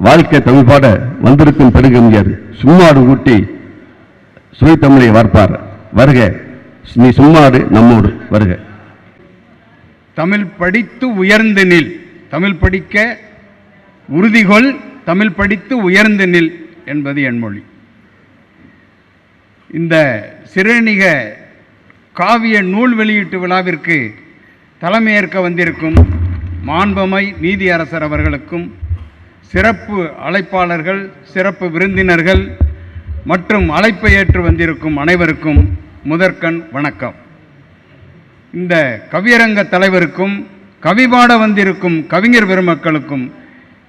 வாழ்க்கை தமிழ்பாட வந்திருக்கும் பெருங்கவிஞர் சும்மாடு ஊட்டி சுவை தமிழை வார்ப்பார். வருக. நீ சும்மாடு நம்மோடு வருக. தமிழ் படித்து உயர்ந்து நில். தமிழ் படிக்க உறுதிகொள். தமிழ் படித்து உயர்ந்து நில் என்பது என் மொழி. இந்த சிறுநீக காவிய நூல் வெளியீட்டு விழாவிற்கு தலைமையேற்க வந்திருக்கும் மாண்பமை நீதியரசர் அவர்களுக்கும் சிறப்பு அழைப்பாளர்கள் சிறப்பு விருந்தினர்கள் மற்றும் அழைப்பை ஏற்று வந்திருக்கும் அனைவருக்கும் முதற்கண் வணக்கம். இந்த கவியரங்க தலைவருக்கும் கவிபாட வந்திருக்கும் கவிஞர் பெருமக்களுக்கும்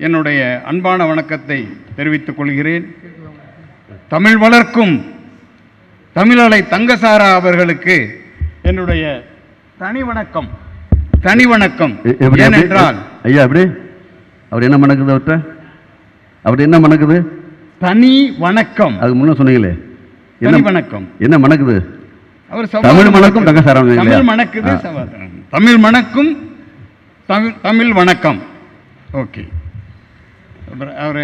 என்னுடைய அன்பான வணக்கத்தை தெரிவித்துக் கொள்கிறேன். தமிழ் வளர்க்கும் தமிழலை தங்கசாரா அவர்களுக்கு என்னுடைய தனி வணக்கம். தனி வணக்கம்? ஏனென்றால் ஐயா எப்படி? அவர் என்ன மணக்குது அவர்கிட்ட அவர் என்ன மணக்குது? தனி வணக்கம். அதுக்கு முன்ன சொன்னீங்களே. என்ன வணக்கம். என்ன மணக்குது? அவர் தமிழ் மணக்கும் தங்கசாரம்? தமிழ் மணக்குது. தமிழ் மணக்கும் தமிழ் தமிழ் வணக்கம். ஓகே. அவர்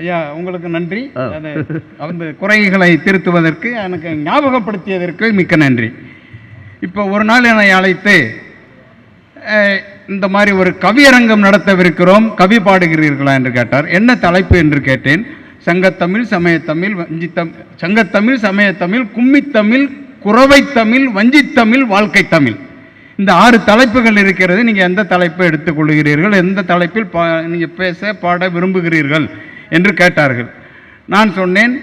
ஐயா உங்களுக்கு நன்றி. அந்த குறைகளை திருத்துவதற்கு எனக்கு ஞாபகப்படுத்தியதற்கு மிக்க நன்றி. இப்போ ஒரு நாள் என்னை அழைத்து இந்த மாதிரி ஒரு கவியரங்கம் நடத்தவிருக்கிறோம். கவி பாடுகிறீர்களா என்று கேட்டார். என்ன தலைப்பு என்று கேட்டேன். சங்கத்தமிழ் சமயத்தமிழ் வஞ்சித்தம் சங்கத்தமிழ் சமயத்தமிழ் கும்மித்தமிழ் குறவைத்தமிழ் வஞ்சித்தமிழ் வாழ்க்கை தமிழ் இந்த ஆறு தலைப்புகள் இருக்கிறது. நீங்கள் எந்த தலைப்பை எடுத்துக்கொள்கிறீர்கள்? எந்த தலைப்பில் பா நீங்கள் பேச பாட விரும்புகிறீர்கள் என்று கேட்டார்கள். நான் சொன்னேன்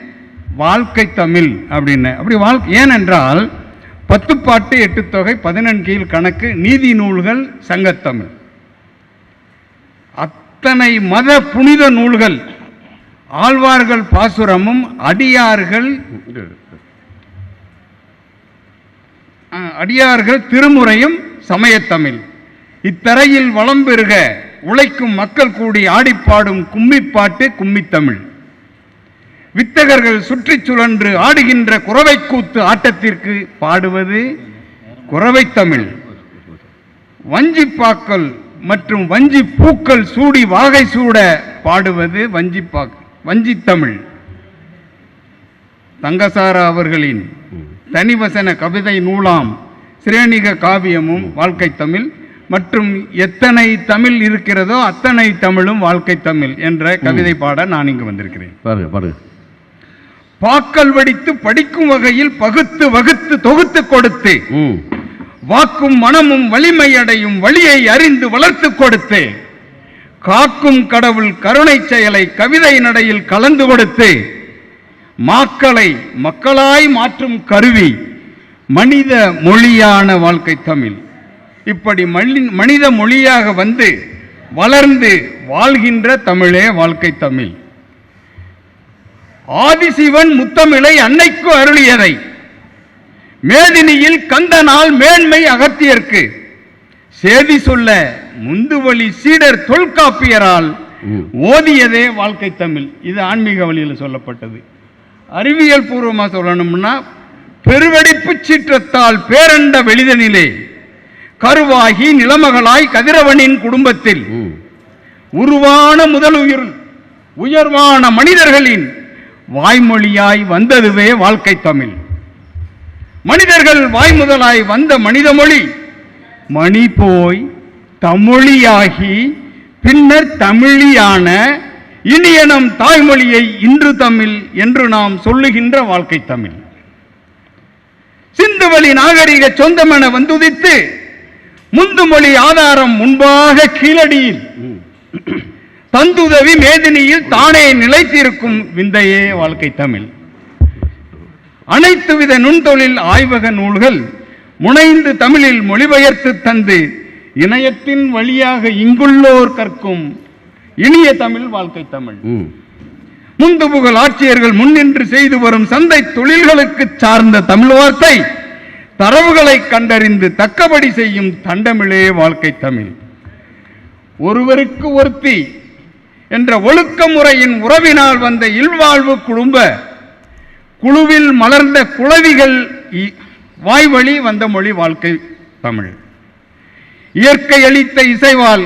வாழ்க்கை தமிழ் அப்படின்னு. அப்படி வாழ்க்கை ஏனென்றால் பத்து பாட்டு எட்டு தொகை பதினெண்கீழ் கணக்கு நீதி நூல்கள் சங்கத்தமிழ். அத்தனை மத புனித நூல்கள் ஆழ்வார்கள் பாசுரமும் அடியார்கள் அடியார்கள் திருமுறையும் சமயத்தமிழ். இத்தரையில் வளம் பெறுக உழைக்கும் மக்கள் கூடி ஆடிப்பாடும் கும்மிப்பாட்டு கும்மித்தமிழ். வித்தகர்கள் சுற்றிச் சுழன்று ஆடுகின்ற குறவை கூத்து ஆட்டத்திற்கு பாடுவது குறவைத் தமிழ் வஞ்சிப்பாக்கள் மற்றும் வஞ்சி பூக்கள் சூடி வாகை சூட பாடுவது வஞ்சிப்பாக் வஞ்சித்தமிழ். தங்கசாரா அவர்களின் தனிவசன கவிதை நூலாம் சிரேணிக காவியமும் வாழ்க்கை தமிழ் மற்றும் எத்தனை தமிழ் இருக்கிறதோ அத்தனை தமிழும் வாழ்க்கை தமிழ் என்ற கவிதை பாட நான் இங்கு வந்திருக்கிறேன். பாருங்க பாருங்க. பாக்கல் வடித்து படிக்கும் வகையில் பகுத்து வகுத்து தொகுத்து கொடுத்து வாக்கும் மனமும் வலிமையடையும் வழியை அறிந்து வளர்த்து கொடுத்து காக்கும் கடவுள் கருணை செயலை கவிதை நடையில் கலந்து கொடுத்து மாக்களை மக்களாய் மாற்றும் கருவி மனித மொழியான வாழ்க்கை தமிழ். இப்படி மனி- மனித மொழியாக வந்து வளர்ந்து வாழ்கின்ற தமிழே வாழ்க்கை தமிழ். ஆதிசிவன் முத்தமிழை அன்னைக்கு அருளியதை. மேதினியில் கந்தனால் மேன்மை அகத்தியர்க்கு. சேதி சொல்ல முந்துவழி சீடர் தொல்காப்பியரால். ஓதியதே வாழ்க்கை தமிழ். இது ஆன்மீக வழியில் சொல்லப்பட்டது. அறிவியல் பூர்வமாக சொல்லணும்னா பெருவெடிப்பு சீற்றத்தால் பேரண்ட வெளிதனிலே கருவாகி நிலமகளாய் கதிரவனின் குடும்பத்தில். உருவான முதல் உயிர் உயர்வான மனிதர்களின் வாய்மொழியாய் வந்ததுவே வாழ்க்கை தமிழ். மனிதர்கள் வாய் முதலாய் வந்த மனித மொழி மணி போய் தமிழியாகி பின்னர் தமிழியான இனிய நம் தாய்மொழியை இன்று தமிழ் என்று நாம் சொல்லுகின்ற வாழ்க்கை தமிழ். சிந்துவழி நாகரிக சொந்தமென வந்துதித்து முந்துமொழி ஆதாரம் முன்பாக கீழடியில். தந்துதவி மேதினியில் தானே நிலைத்திருக்கும் விந்தையே வாழ்க்கை தமிழ். அனைத்து வித நுண்தொழில் ஆய்வக நூல்கள் முனைந்து தமிழில் மொழிபெயர்த்து தந்து இணையத்தின் வழியாக இங்குள்ளோர் கற்கும் இனிய தமிழ் வாழ்க்கை தமிழ். முந்து புகழ் ஆட்சியர்கள் முன்னின்று செய்து வரும் சந்தை தொழில்களுக்கு சார்ந்த தமிழ் வார்த்தை தரவுகளை கண்டறிந்து தக்கபடி செய்யும் தண்டமிழே வாழ்க்கை தமிழ். ஒருவருக்கு ஒருத்தி என்ற ஒழுக்க முறையின் உறவினால் வந்த இல்வாழ்வு குடும்ப குழுவில் மலர்ந்த குளவிகள் வாய்வழி வந்த மொழி வாழ்க்கை தமிழ். இயற்கை அளித்த இசைவால்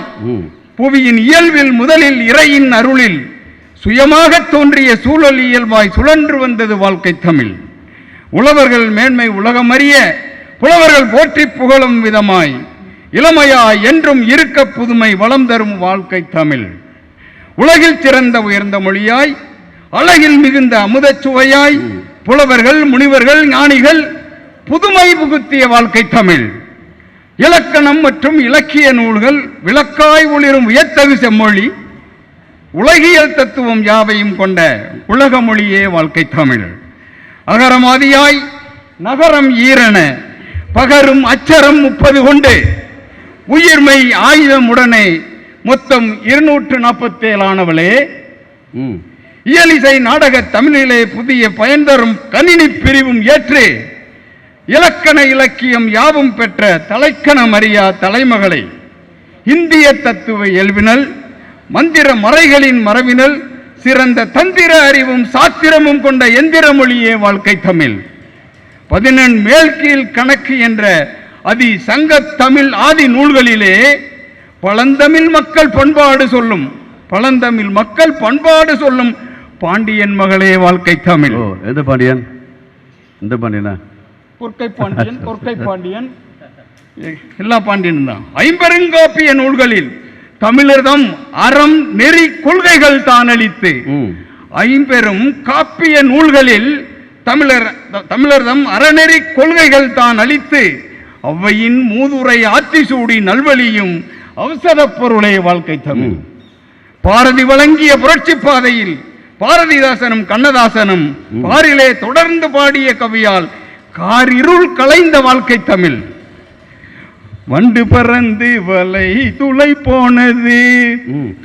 புவியின் இயல்பில் முதலில் இறையின் அருளில் சுயமாக தோன்றிய சூழல் இயல்பாய் சுழன்று வந்தது வாழ்க்கை தமிழ். உழவர்கள் மேன்மை உலகமறிய புலவர்கள் போற்றி புகழும் விதமாய் இளமையாய் என்றும் இருக்க புதுமை வளம் தரும் வாழ்க்கை தமிழ். உலகில் சிறந்த உயர்ந்த மொழியாய் அழகில் மிகுந்த அமுதச் சுவையாய் புலவர்கள் முனிவர்கள் ஞானிகள் புதுமை புகுத்திய வாழ்க்கை தமிழ். இலக்கணம் மற்றும் இலக்கிய நூல்கள் விளக்காய் ஒளிரும் வியத்தகு செம்மொழி உலகியல் தத்துவம் யாவையும் கொண்ட உலக மொழியே வாழ்க்கை தமிழ். அகரமாதியாய் நகரம் ஈரன பகரும் அச்சரம் முப்பது கொண்டு உயிர்மை ஆயுதம் உடனே மொத்தம் இருநூற்று நாற்பத்தேழானவளே ம் இயலிசை நாடக தமிழிலே புதிய பயன் தரும் கணினி பிரிவும் ஏற்று இலக்கண இலக்கியம் யாவும் பெற்ற தலைக்கணம் அறியா தலைமகளை இந்திய தத்துவ இயல்பினல் மந்திர மறைகளின் மரபினல் சிறந்த தந்திர அறிவும் சாத்திரமும் கொண்ட எந்திர மொழியே வாழ்க்கை தமிழ். பதினெண் மேல்கீழ் கணக்கு என்ற அதி சங்க தமிழ் ஆதி நூல்களிலே பழந்தமிழ் மக்கள் பண்பாடு சொல்லும். பழந்தமிழ் மக்கள் பண்பாடு சொல்லும். பாண்டியன் மகளே வாழ்க்கை தமிழ். எந்த பாண்டியன்? எந்த பாண்டியனா? கொற்கை பாண்டியன் கொற்கை பாண்டியன். எல்லா பாண்டியனும் தான். ஐம்பெருங்காப்பிய நூல்களில் தமிழர்தம் அறம் நெறி கொள்கைகள் தான் அளித்து. ஐம்பெரும் காப்பிய நூல்களில் தமிழர் தமிழர்தம் அறநெறி கொள்கைகள் தான் அளித்து. அவ்வையின் மூதுரை ஆத்திசூடி நல்வழியும் அவசர பொருளே வாழ்க்கை தமிழ். பாரதி வழங்கிய புரட்சி பாதையில் பாரதிதாசனும் கண்ணதாசனும் பாரிலே தொடர்ந்து பாடிய கவியால் காரிருள் கலைந்த வாழ்க்கை தமிழ். வண்டு பறந்து வலை துளை போனது.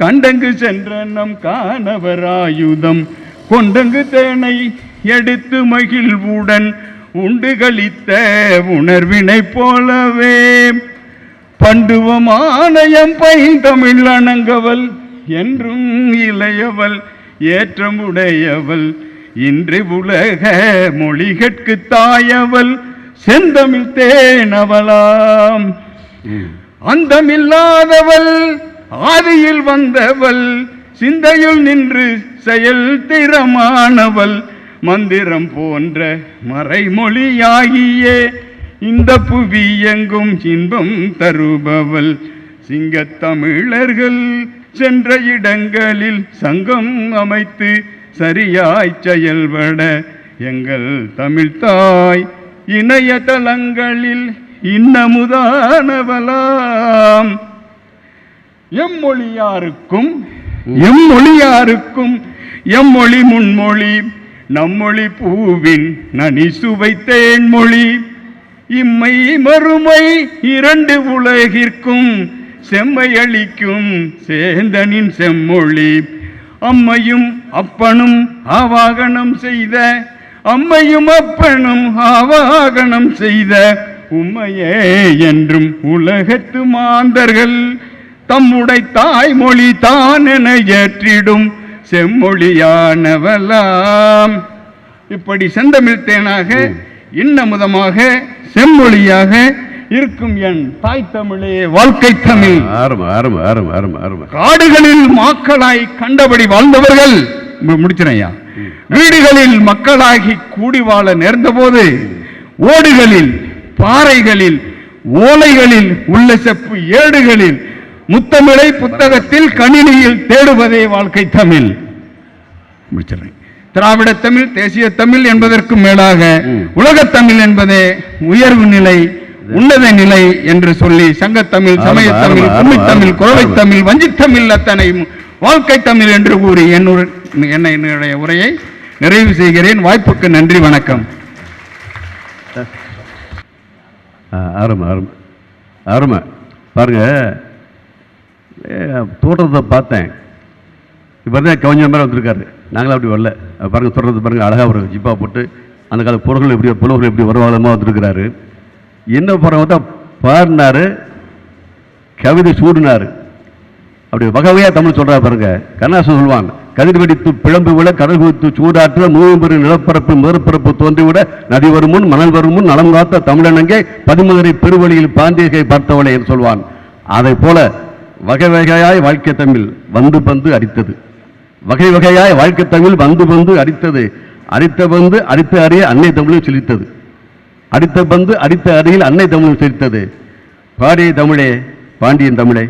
கண்டங்கு சென்ற நம் காணவராயுதம் கொண்டங்கு தேனை எடுத்து மகிழ்வுடன் உண்டு களித்த உணர்வினை போலவே பண்டுவமானயம் பைந்தமிழ் அணங்கவள் என்றும் இளையவள் ஏற்றமுடையவள். இன்று உலக மொழிகட்கு தாயவள் செந்தமிழ் தேனவளாம். அந்தமில்லாதவள் ஆதியில் வந்தவள் சிந்தையுள் நின்று செயல் திறமானவள். மந்திரம் போன்ற மறைமொழியாகியே இந்த புவி எங்கும் இன்பம் தருபவள். சிங்கத்தமிழர்கள் சென்ற இடங்களில் சங்கம் அமைத்து சரியாய் செயல்பட எங்கள் தமிழ்தாய் இணையதளங்களில் இன்னமுதானவலாம் எம்மொழியாருக்கும் எம்மொழியாருக்கும் எம்மொழி முன்மொழி நம்மொழி பூவின் நனி சுவைத்தேன் மொழி இம்மை மறுமை இரண்டு உலகிற்கும் செம்மை அளிக்கும் சேந்தனின் செம்மொழி. அம்மையும் அப்பனும் ஆவாகனம் செய்த அம்மையும் அப்பனும் ஆவாகனம் செய்த உம்மையே என்றும் உலகத்து மாந்தர்கள் தம்முடை தாய்மொழி தான் என ஏற்றிடும் செம்மொழியானவலாம் இப்படி செந்தமிழ் தேனாக இன்னமுதமாக செம்மொழியாக இருக்கும் என் தாய் தமிழே வாழ்க்கை தமிழ். காடுகளில் மாக்களாய் கண்டபடி வாழ்ந்தவர்கள் மு- முடிச்சிறேன் ஐயா வீடுகளில் மக்களாகி கூடி வாழ நேர்ந்தபோது ஓடுகளில் பாறைகளில் ஓலைகளில் உள்ள செப்பு ஏடுகளில் முத்தமிழை புத்தகத்தில் கணினியில் தேடுவதே வாழ்க்கை தமிழ். முடிச்சிடுறேன் திராவிட தமிழ் தேசிய தமிழ் என்பதற்கும் மேலாக ம். உலகத் தமிழ் என்பதே உயர்வு நிலை உன்னத நிலை என்று சொல்லி சங்கத்தமிழ் ஆமா, சமயத்தமிழ் ஆமா, கும்மித்தமிழ் ஆமா, குறவை. தமிழ் வஞ்சித்தமிழ் அத்தனை வாழ்க்கை தமிழ் என்று கூறி என்னுடைய என்னை என்னுடைய உரையை நிறைவு செய்கிறேன். வாய்ப்புக்கு நன்றி வணக்கம். ஆரம்ப ஆரம்ப ஆரம்ப பாருங்க. ஏ, தோற்றத்தை பார்த்தேன். இப்போ தான் கவிஞர் மாதிரி வந்திருக்காரு. நாங்களும் அப்படி வரல. பாருங்கள் பாருங்க பாருங்கள் பாருங்க அழகாக ஒரு ஜிப்பா போட்டு அந்த கால பொருள்கள் எப்படி புலவர்கள் எப்படி வருவாதமாக வந்துருக்கிறாரு. என்ன பாருங்க தான் பாடினாரு கவிதை சூடினார். அப்படி வகவையாக தமிழ் சொல்கிறா பாருங்க. கண்ணாசன் சொல்லுவான் கதிர் வெடித்து பிளம்பு விட கடல் குவித்து சூடாற்ற மூவம்பெரு நிலப்பரப்பு முதற்பரப்பு தோன்றிவிட நதி வரும் முன் மணல் வரும் முன் நலம் காத்த தமிழனங்கே பதிமதுரை பெருவழியில் பாண்டியகை பார்த்தவளை என்று சொல்வான். அதை போல வகை வகையாய் வாழ்க்கை தமிழ் வந்து பந்து அடித்தது. வகை வகையாய் வாழ்க்கை தமிழ் வந்து வந்து அடித்தது. அடித்த பந்து அடித்த அறிய அன்னை தமிழும் சிரித்தது அடித்த பந்து அடித்த அருகில் அன்னை தமிழும் சிரித்தது பாடிய தமிழே பாண்டியன் தமிழே.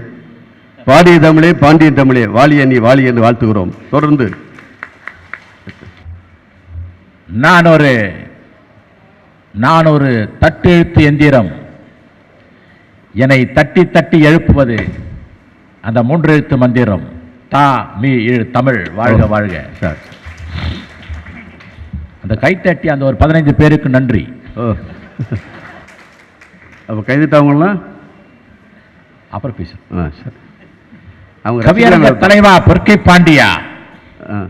பாடிய தமிழே பாண்டியன் தமிழே. வாலிய நீ வாலி என்று வாழ்த்துகிறோம். தொடர்ந்து. நான் ஒரு நான் ஒரு தட்டெழுத்து எந்திரம். என்னை தட்டி தட்டி எழுப்புவது அந்த மூன்று எழுத்து மந்திரம். தா மீ இழு தமிழ். வாழ்க வாழ்க. சார். அந்த கைத்தட்டி அந்த ஒரு பதினைந்து பேருக்கு நன்றி. ஓ. அப்போ கைதிட்டவங்களாம் அப்புறம் பேசு ஆ சரி. அவங்க தலைவா பொற்கை பாண்டியா. ஆ.